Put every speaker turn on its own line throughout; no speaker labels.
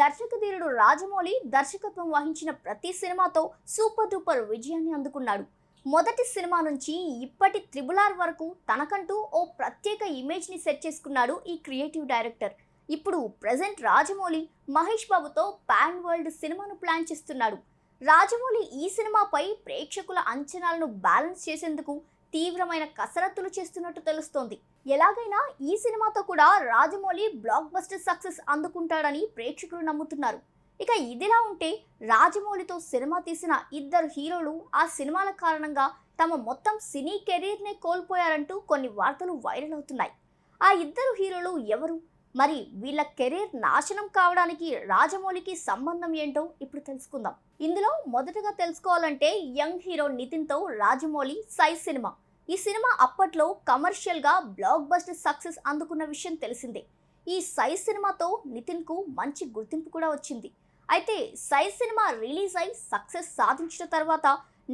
దర్శకధీరుడు రాజమౌళి దర్శకత్వం వహించిన ప్రతి సినిమాతో సూపర్ డూపర్ విజయాన్ని అందుకున్నాడు. మొదటి సినిమా నుంచి ఇప్పటి త్రిబుల్ ఆర్ వరకు తనకంటూ ఓ ప్రత్యేక ఇమేజ్ని సెట్ చేసుకున్నాడు ఈ క్రియేటివ్ డైరెక్టర్ ఇప్పుడు ప్రజెంట్ రాజమౌళి మహేష్ బాబుతో పాన్ వరల్డ్ సినిమాను ప్లాన్ చేస్తున్నాడు. రాజమౌళి ఈ సినిమాపై ప్రేక్షకుల అంచనాలను బ్యాలెన్స్ చేసేందుకు తీవ్రమైన కసరత్తులు చేస్తున్నట్టు తెలుస్తోంది. ఎలాగైనా ఈ సినిమాతో కూడా రాజమౌళి బ్లాక్ బస్టర్ సక్సెస్ అందుకుంటాడని ప్రేక్షకులు నమ్ముతున్నారు. ఇక ఇదిలా ఉంటే రాజమౌళితో సినిమా తీసిన ఇద్దరు హీరోలు ఆ సినిమాల కారణంగా తమ మొత్తం సినీ కెరీర్నే కోల్పోయారంటూ కొన్ని వార్తలు వైరల్ అవుతున్నాయి. ఆ ఇద్దరు హీరోలు ఎవరు? మరి వీళ్ళ కెరీర్ నాశనం కావడానికి రాజమౌళికి సంబంధం ఏంటో ఇప్పుడు తెలుసుకుందాం. ఇందులో మొదటగా తెలుసుకోవాలంటే యంగ్ హీరో నితిన్తో రాజమౌళి సై సినిమా. ఈ సినిమా అప్పట్లో కమర్షియల్గా బ్లాక్ బస్టర్ సక్సెస్ అందుకున్న విషయం తెలిసిందే. ఈ సైజ్ సినిమాతో నితిన్కు మంచి గుర్తింపు కూడా వచ్చింది. అయితే సైజ్ సినిమా రిలీజ్ అయి సక్సెస్ సాధించిన తర్వాత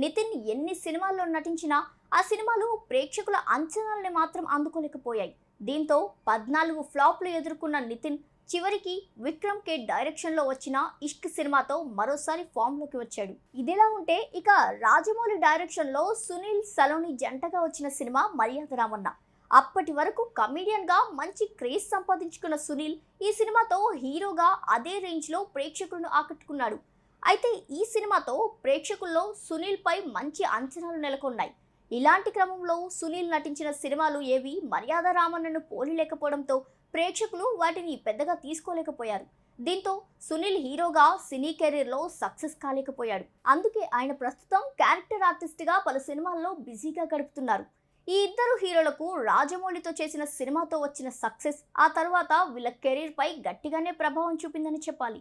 నితిన్ ఎన్ని సినిమాల్లో నటించినా ఆ సినిమాలు ప్రేక్షకుల అంచనాలని మాత్రం అందుకోలేకపోయాయి. దీంతో పద్నాలుగు ఫ్లాప్లు ఎదుర్కొన్న నితిన్ చివరికి విక్రమ్ కే డైరెక్షన్లో వచ్చిన ఇష్క్ సినిమాతో మరోసారి ఫామ్లోకి వచ్చాడు. ఇదిలా ఉంటే ఇక రాజమౌళి డైరెక్షన్లో సునీల్ సలోని జంటగా వచ్చిన సినిమా మర్యాద రామన్న. అప్పటి వరకు కమీడియన్గా మంచి క్రేజ్ సంపాదించుకున్న సునీల్ ఈ సినిమాతో హీరోగా అదే రేంజ్లో ప్రేక్షకులను ఆకట్టుకున్నాడు. అయితే ఈ సినిమాతో ప్రేక్షకుల్లో సునీల్పై మంచి అంచనాలు నెలకొన్నాయి. ఇలాంటి క్రమంలో సునీల్ నటించిన సినిమాలు ఏవి మర్యాద రామన్నను పోలిలేకపోవడంతో ప్రేక్షకులు వాటిని పెద్దగా తీసుకోలేకపోయారు. దీంతో సునీల్ హీరోగా సినీ కెరీర్లో సక్సెస్ కాలేకపోయాడు. అందుకే ఆయన ప్రస్తుతం క్యారెక్టర్ ఆర్టిస్ట్గా పలు సినిమాల్లో బిజీగా గడుపుతున్నారు. ఈ ఇద్దరు హీరోలకు రాజమౌళితో చేసిన సినిమాతో వచ్చిన సక్సెస్ ఆ తర్వాత వీళ్ళ కెరీర్పై గట్టిగానే ప్రభావం చూపిందని చెప్పాలి.